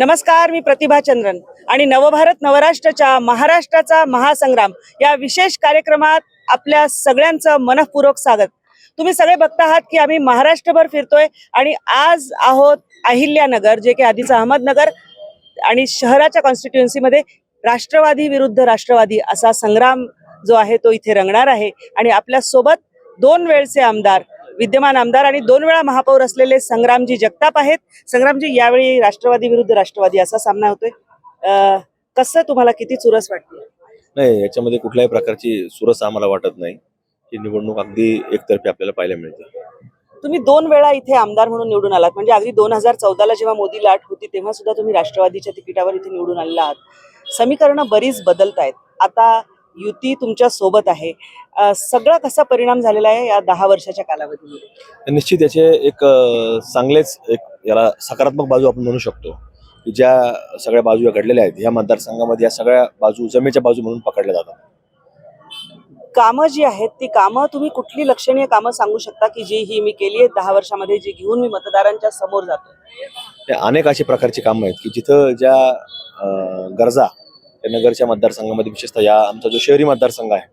नमस्कार मी प्रतिभा चंद्रन. आणि नवभारत नवराष्ट्राच्या महाराष्ट्राचा महासंग्राम या विशेष कार्यक्रमात आपल्या सगळ्यांचं मनपूर्वक स्वागत. तुम्ही सगळे बघता आहात की आम्ही महाराष्ट्रभर फिरतोय आणि आज आहोत अहिल्यानगर जे की आधीचं अहमदनगर आणि शहराच्या कॉन्स्टिट्युएन्सीमध्ये राष्ट्रवादी विरुद्ध राष्ट्रवादी असा संग्राम जो आहे तो इथे रंगणार आहे. आणि आपल्यासोबत दोन वेळचे आमदार विद्यमान आमदार आणि दोन वेळा महापौर असलेले संग्रामजी जगताप आहेत. संग्रामजी यावेळी राष्ट्रवादी विरुद्ध राष्ट्रवादी असा सामना होतोय. कसं तुम्हाला किती चुरस वाटते? नाही याच्यामध्ये कुठल्याही प्रकारची सुरस आम्हाला वाटत नाही. ही निवडणूक अगदी एकतर्फी आपल्याला पाहायला मिळते. तुम्ही दोन वेळा इथे आमदार म्हणून निवडून आलात. म्हणजे अगदी दोन हजार चौदाला जेव्हा मोदी लाट होती तेव्हा सुद्धा तुम्ही राष्ट्रवादीच्या तिकिटावर इथे निवडून आलेला आहात. समीकरणं बरीच बदलत आहेत आता युती तुमच्यासोबत आहे. सगळा कसा परिणाम झालेला आहे या दहा वर्षाच्या कालावधीमध्ये? निश्चित याचे एक चांगलेच एक याला सकारात्मक बाजू आपण म्हणू शकतो. की ज्या सगळ्या बाजू या घडलेल्या आहेत या मतदारसंघामध्ये या सगळ्या बाजू जमेच्या बाजू म्हणून पकडल्या जातात. कामं जी आहेत ती कामं तुम्ही कुठली लक्षणीय कामं सांगू शकता की जी ही मी केली आहेत दहा वर्षामध्ये जी घेऊन मी मतदारांच्या समोर जातो अनेक अशी प्रकारची कामं आहेत की जिथं ज्या गरजा नगरच्या मतदारसंघामध्ये विशेषतः या आमचा जो शहरी मतदारसंघ आहे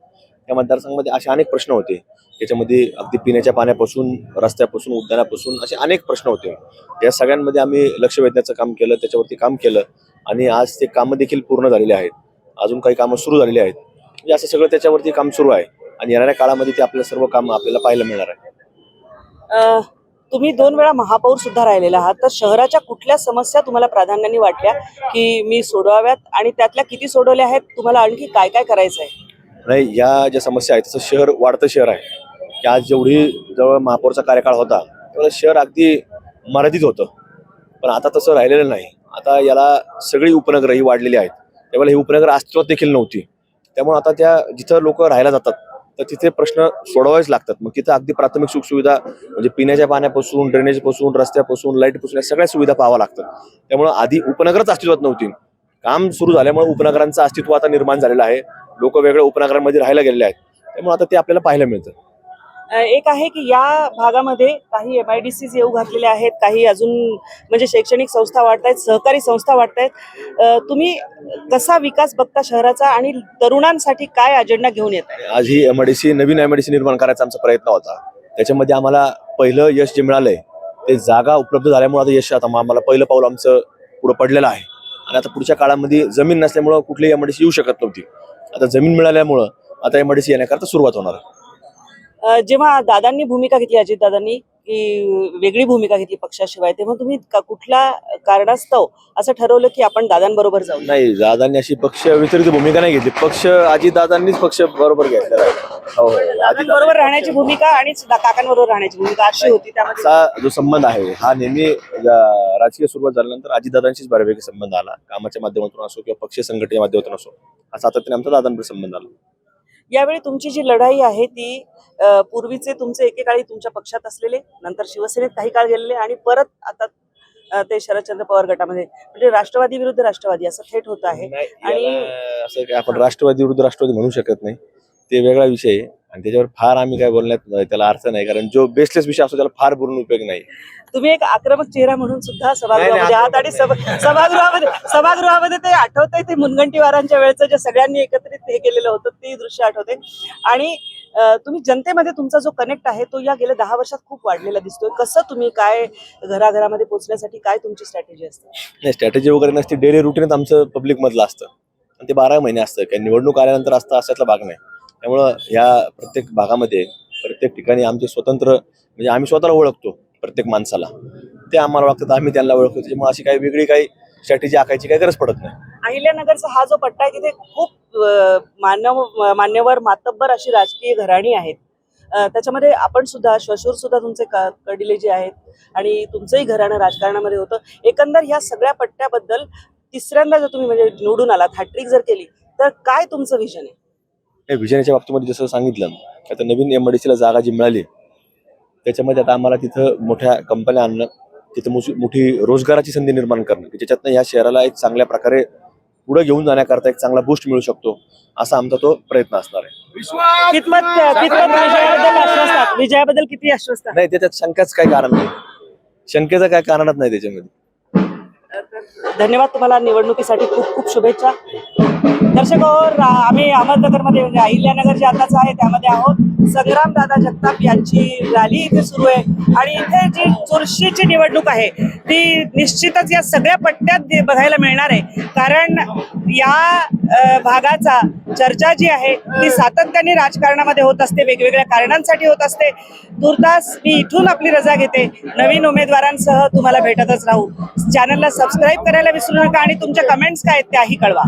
त्या मतदारसंघामध्ये असे अनेक प्रश्न होते. त्याच्यामध्ये अगदी पिण्याच्या पाण्यापासून रस्त्यापासून उद्यानापासून असे अनेक प्रश्न होते. या सगळ्यांमध्ये आम्ही लक्ष वेधण्याचं काम केलं त्याच्यावरती काम केलं आणि आज ते कामं देखील पूर्ण झालेले आहेत. अजून काही कामं सुरू झालेली आहेत. म्हणजे असं सगळं त्याच्यावरती काम सुरू आहे आणि येणाऱ्या काळामध्ये ते आपलं सर्व काम आपल्याला पाहायला मिळणार आहे. तुम्ही दोन वेळा महापौर सुद्धा राहिलेला आहात. तर शहराच्या कुठल्या समस्या तुम्हाला प्राधान्याने वाटल्या की मी सोडवाव्यात आणि त्यातल्या किती सोडवल्या आहेत? तुम्हाला आणखी काय काय करायचं आहे? नाही या ज्या समस्या आहेत तसं शहर वाढतं शहर आहे. की आज जेवढी जवळ महापौरचा कार्यकाळ होता तेवढं शहर अगदी मर्यादित होतं. पण आता तसं राहिलेलं नाही. आता याला सगळी उपनगरं ही वाढलेली आहेत. त्यामुळे ही उपनगर अस्तित्वात देखील नव्हती. त्यामुळे आता त्या जिथं लोक राहायला जातात तर तिथे प्रश्न सोडवावेच लागतात. मग तिथं अगदी प्राथमिक सुखसुविधा म्हणजे पिण्याच्या पाण्यापासून ड्रेनेजपासून रस्त्यापासून लाईटपासून या सगळ्या सुविधा पाहाव्या लागतात. त्यामुळं आधी उपनगरच अस्तित्वात नव्हती. काम सुरू झाल्यामुळे उपनगरांचं अस्तित्व आता निर्माण झालेलं आहे. लोक वेगळ्या उपनगरांमध्ये राहायला गेलेले आहेत. त्यामुळे आता ते आपल्याला पाहायला मिळतं. एक आहे की या भागामध्ये काही एम आय डी सीज येऊ घातलेल्या आहेत काही अजून म्हणजे शैक्षणिक संस्था वाढत आहेत सहकारी संस्था वाढत आहेत तुम्ही कसा विकास बघता शहराचा आणि तरुणांसाठी काय अजेंडा घेऊन येत आहे आज ही सी नवीन एमआयडीसी निर्माण करायचा आमचा प्रयत्न होता. त्याच्यामध्ये आम्हाला पहिलं यश जे मिळालंय ते जागा उपलब्ध झाल्यामुळे आता यश आता आम्हाला पहिलं पाऊल आमचं पुढं पडलेलं आहे. आणि आता पुढच्या काळामध्ये जमीन नसल्यामुळं कुठलीही एमआयडीसी येऊ शकत नव्हती. आता जमीन मिळाल्यामुळं आता एमआयडीसी येण्याकरता सुरुवात होणार आहे. जेव्हा दादांनी भूमिका घेतली अजित दादांनी की वेगळी भूमिका घेतली पक्षाशिवाय तेव्हा तुम्ही कुठल्या कारणास्तव असं ठरवलं की आपण दादांबरोबर जाऊ? नाही दादांनी अशी पक्ष व्यतिरिक्त भूमिका नाही घेतली. पक्ष आजी दादांनीच पक्ष बरोबर घेतलेला आहे. हो हो. दादांबरोबर राहण्याची भूमिका आणि काकांबरोबर राहण्याची भूमिका अशी होती त्यामध्ये जो संबंध आहे हा नेहमी राजकीय सुरुवात झाल्यानंतर अजितदादांशीच बऱ्यापैकी संबंध आला. कामाच्या माध्यमातून असो किंवा पक्षीय संघटनेच्या माध्यमातून असो हा सातत्याने आमचा दादांवर संबंध आला. यावेळी तुमची जी लढाई आहे ती पूर्वीचे तुमचे एकेकाळी तुमच्या पक्षात असलेले नंतर शिवसेनेत काही काळ गेलेले आणि परत आता ते शरदचंद्र पवार गटामध्ये म्हणजे राष्ट्रवादी विरुद्ध राष्ट्रवादी असं थेट होत आहे. आणि- आपण राष्ट्रवादी विरुद्ध राष्ट्रवादी म्हणू शकत नाही. ते वेगळा विषय आहे. आणि त्याच्यावर फार आम्ही काय बोलण्यात त्याला अर्थ नाही. कारण जो बेसलेस विषय असतो त्याला फार बोलून उपयोग नाही. तुम्ही एक आक्रमक चेहरा म्हणून सुद्धा सभागृहामध्ये आहात आणि सभा- सभागृहामध्ये सभागृहामध्ये ते आठवतंय ते मुनगंटीवारांच्या वेळेचं जे सगळ्यांनी एकत्रित हे केलेलं होतं ते दृश्य आठवते. आणि तुम्ही जनतेमध्ये तुमचा जो कनेक्ट आहे तो या गेल्या दहा वर्षात खूप वाढलेला दिसतोय. कसं तुम्ही काय घराघरामध्ये पोहोचण्यासाठी काय तुमची स्ट्रॅटेजी असते? नाही स्ट्रॅटेजी वगैरे नसते. डेली रुटीनच आमचं पब्लिक मधलं असतं. आणि ते बारा महिने असतं. काही निवडणूक आल्यानंतर असतं अशातला भाग नाही. त्यामुळं या प्रत्येक भागामध्ये प्रत्येक ठिकाणी आमचे स्वतंत्र म्हणजे आम्ही स्वतःला ओळखतो प्रत्येक माणसाला. ते आम्हाला वागतात आम्ही त्यांना ओळखतो. त्याच्यामुळे अशी काही वेगळी काही स्ट्रॅटेजी आखायची काही गरज पडत नाही. अहिल्यानगरचा हा जो पट्टा आहे तिथे खूप मानव मान्यवर मातब्बर अशी राजकीय घराणी आहेत. त्याच्यामध्ये आपण सुद्धा श्वशूर सुद्धा तुमचे क- कडिले जे आहेत आणि तुमचंही घराणं राजकारणामध्ये होतं. एकंदर ह्या सगळ्या पट्ट्याबद्दल तिसऱ्यांदा जर तुम्ही म्हणजे निवडून आलात हॅट्रिक जर केली तर काय तुमचं विजन आहे? या विजयाच्या बाबतीमध्ये जसं सांगितलं की आता नवीन एमआयडीसीला जागा जी मिळाली त्याच्यामध्ये आता आम्हाला तिथं मोठ्या कंपन्या आणणं तिथं मोठी रोजगाराची संधी निर्माण करणं की ज्याच्यातनं या शहराला एक चांगल्या प्रकारे पुढे घेऊन जाण्याकरता एक चांगला बूस्ट मिळू शकतो असा आमचा तो प्रयत्न असणार आहे. विजयाबद्दल किती आश्वस्त? नाही त्याच्यात शंकाच काही कारण नाही. शंकेचं काय कारणच नाही त्याच्यामध्ये. धन्यवाद तुम्हाला निवडणुकीसाठी खूप खूप शुभेच्छा. दर्शक हो, आम्ही अहमदनगरमध्ये म्हणजे अहिल्यानगर जे आताच आहे त्यामध्ये आहोत. संग्राम दादा जगताप यांची रॅली इथे सुरू आहे. आणि इथे जी चुरशीची निवडणूक आहे ती निश्चितच या सगळ्या पट्ट्यात बघायला मिळणार आहे. कारण या भागाचा चर्चा जी आहे ती सातत्याने राजकारणामध्ये होत असते वेगवेगळ्या कारणांसाठी होत असते. तुर्तास मी इथून आपली रजा घेते. नवीन उमेदवारांसह तुम्हाला भेटतच राहू. चॅनलला सबस्क्राईब करायला विसरू नका आणि तुमच्या कमेंट्स काय आहेत त्याही कळवा.